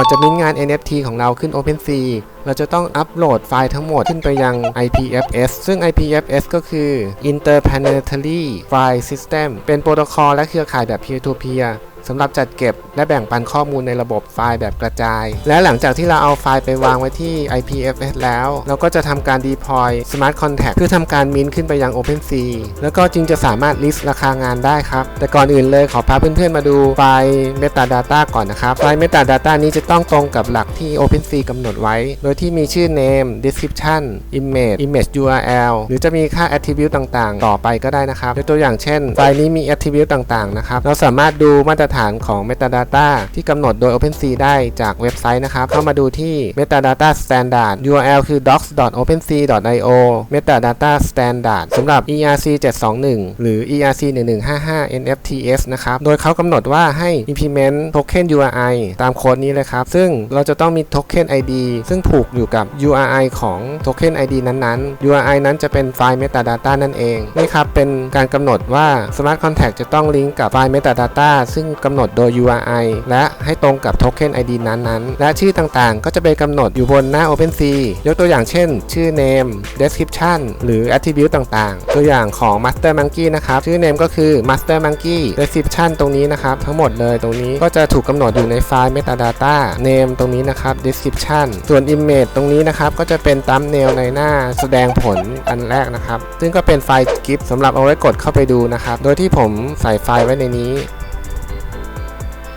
่อนจะมิ้นงาน NFT ของเราขึ้น OpenSea เราจะต้องอัปโหลดไฟล์ทั้งหมดขึ้นไปยัง IPFS ซึ่ง IPFS ก็คือ Interplanetary File System เป็นโปรโตคอลและเครือข่ายแบบ peer to peer สำหรับจัดเก็บและแบ่งปันข้อมูลในระบบไฟล์แบบกระจาย และหลังจากที่เราเอาไฟล์ไปวางไว้ที่ IPFS แล้ว เราก็จะทำการ deploy smart contract เพื่อทำการมินขึ้นไปยัง OpenSea แล้วก็จึงจะสามารถ list ราคางานได้ครับ แต่ก่อนอื่นเลยขอพาเพื่อนๆมาดูไฟล์ metadata ก่อนนะครับ ไฟล์ metadata นี้จะต้องตรงกับหลักที่ OpenSea กำหนดไว้ โดยที่มีชื่อ name description image image URL หรือจะมีค่า attribute ต่างๆ ต่อไปก็ได้นะครับยกตัวอย่างเช่น ไฟล์นี้มี attribute ต่างๆนะครับเราสามารถดูมาตรฐานของ metadata ที่กำหนดโดย OpenSea ได้จากเว็บไซต์นะครับ เข้ามาดูที่ metadata standard URL คือ docs.opensea.io metadata standard สำหรับ ERC 721 หรือ ERC 1155 NFTs นะครับ โดยเขากำหนดว่าให้ implement token URI ตามโค้ดนี้เลยครับ ซึ่งเราจะต้องมี token ID ซึ่งผูกอยู่กับ URI ของ token ID นั้นๆ URI นั้นจะเป็นไฟล์ metadata นั่นเอง นี่ครับ เป็นการกำหนดว่า smart contract จะต้องลิงก์กับไฟล์ metadata ซึ่งกำหนดโดย URI และให้ตรงกับ token ID นั้นๆ และชื่อต่างๆ ก็จะไปกำหนดอยู่บนหน้า OpenSea ยกตัวอย่างเช่น ชื่อ name description หรือ attribute ต่างๆ ตัวอย่างของ master monkey นะครับ ชื่อ name ก็คือ master monkey description ตรงนี้นะครับ ทั้งหมดเลยตรงนี้ก็จะถูกกำหนดอยู่ในไฟล์ metadata name ตรงนี้นะครับ description ส่วน image ตรงนี้นะครับก็จะเป็น thumbnail ในหน้าแสดงผลอันแรกนะครับ ซึ่งก็เป็นไฟล์ GIF สำหรับเอาไว้กดเข้าไปดูนะครับ โดยที่ผมใส่ไฟล์ไว้ในนี้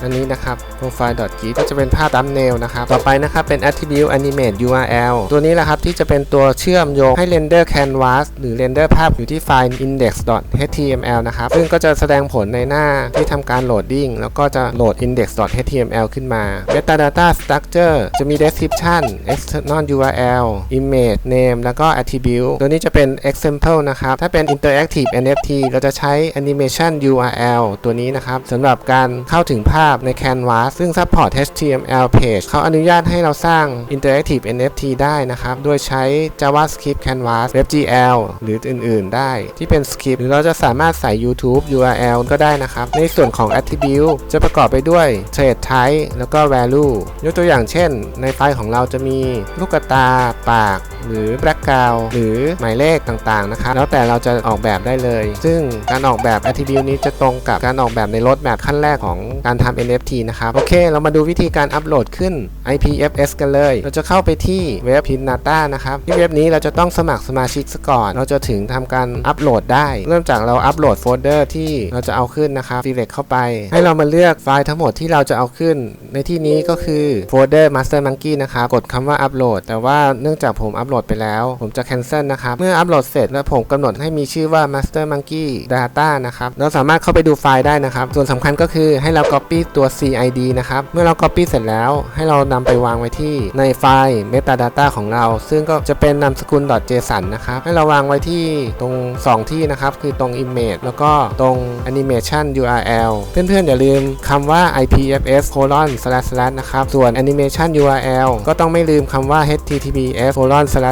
อันนี้นะครับ profile.gif ก็จะเป็นภาพ thumbnail นะครับ ต่อไปนะครับเป็น attribute animate URL ตัวนี้แหละครับที่จะเป็นตัวเชื่อมโยงให้ render canvas หรือ render ภาพอยู่ที่ไฟล์ index.html นะครับ ซึ่งก็จะแสดงผลในหน้าที่ทำการโหลดดิ้งแล้วก็จะโหลด index.html ขึ้นมา metadata structure จะมี description external URL image name แล้วก็ attribute ตัวนี้จะเป็น example นะครับ ถ้าเป็น interactive NFT เราจะใช้ animation URL ตัวนี้นะครับสำหรับการเข้าถึงภาพใน Canvas ซึ่ง support HTML page เขาอนุญาตให้เราสร้าง interactive NFT ได้นะครับ โดยใช้ JavaScript Canvas WebGL หรืออื่น ๆ ได้ที่เป็น script หรือเราจะสามารถใส่ YouTube URL ก็ได้นะครับ ในส่วนของ attribute จะประกอบไปด้วย trade type แล้วก็ value ยกตัวอย่างเช่น ในไฟล์ของเราจะมีลูกตา ปาก หรือ background หรือหมายเลขต่างๆนะครับแล้วแต่เราจะออกแบบได้เลย ซึ่งการออกแบบ attribute นี้จะตรงกับการออกแบบในรถแบบขั้นแรกของการทำ NFT นะครับโอเค เรามาดูวิธีการอัปโหลดขึ้น IPFS กันเลย เราจะเข้าไปที่เว็บ Pinata นะครับที่เว็บนี้เราจะต้องสมัครสมาชิกซะก่อน เราจะถึงทำการอัปโหลดได้ เริ่มจากเราอัปโหลดโฟลเดอร์ที่เราจะเอาขึ้นนะครับ select เข้าไป ให้เรามาเลือกไฟล์ทั้งหมดที่เราจะเอาขึ้น ในที่นี้ก็คือโฟลเดอร์ Master Monkey นะครับกดคำว่าอัปโหลดแต่ว่าเนื่องจากผมอัปโหลดไปแล้ว ผมจะ cancel นะครับ เมื่ออัปโหลดเสร็จแล้วผมกำหนดให้มีชื่อว่า Master Monkey Data นะครับ เราสามารถเข้าไปดูไฟล์ได้นะครับ ส่วนสำคัญก็คือให้เรา copy ตัว CID นะครับ เมื่อเรา copy เสร็จแล้ว ให้เรานำไปวางไว้ที่ในไฟล์ metadata ของเรา ซึ่งก็จะเป็นนามสกุล .json นะครับ ให้เราวางไว้ที่ตรง 2 ที่นะครับ คือตรง image แล้วก็ตรง animation URL เพื่อนๆอย่าลืมคำว่า IPFS colon slash slash นะครับ ส่วน animation URL ก็ต้องไม่ลืมคำว่า https colon slash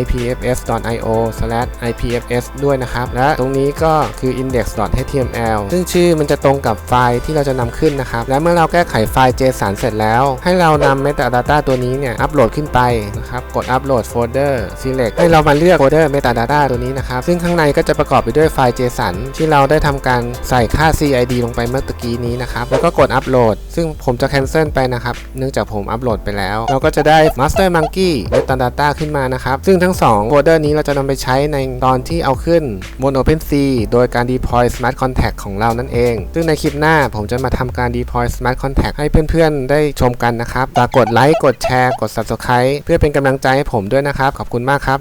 ipfs.io/ipfs ด้วยนะครับ และตรงนี้ก็คือ index.html ซึ่งชื่อมันจะตรงกับไฟล์ที่เราจะนำขึ้นนะครับ และเมื่อเราแก้ไขไฟล์ JSON เสร็จแล้ว ให้เรานำ metadata ตัวนี้เนี่ยอัปโหลดขึ้นไปนะครับ กด upload folder select ให้เรามาเลือกโฟลเดอร์ metadata ตัวนี้นะครับ ซึ่งข้างในก็จะประกอบไปด้วยไฟล์ JSON ที่เราได้ทำการใส่ค่า CID ลงไปเมื่อตะกี้นี้นะครับ แล้วก็กด upload ซึ่งผมจะ cancel ไปนะครับ เนื่องจากผมอัปโหลดไปแล้ว เราก็จะได้ master monkey metadata ขึ้นมานะครับ ซึ่งทั้ง2โฟลเดอร์นี้เราจะนำไปใช้ในตอนที่เอาขึ้นบน OpenSea โดยการ deploy smart Contact ของเรานั่นเอง ซึ่งในคลิปหน้าผมจะมาทำการ deploy smart Contact ให้เพื่อนๆ ได้ชมกันนะครับฝากกดไลค์ กดแชร์ กด subscribe เพื่อเป็นกำลังใจให้ผมด้วยนะครับ ขอบคุณมากครับ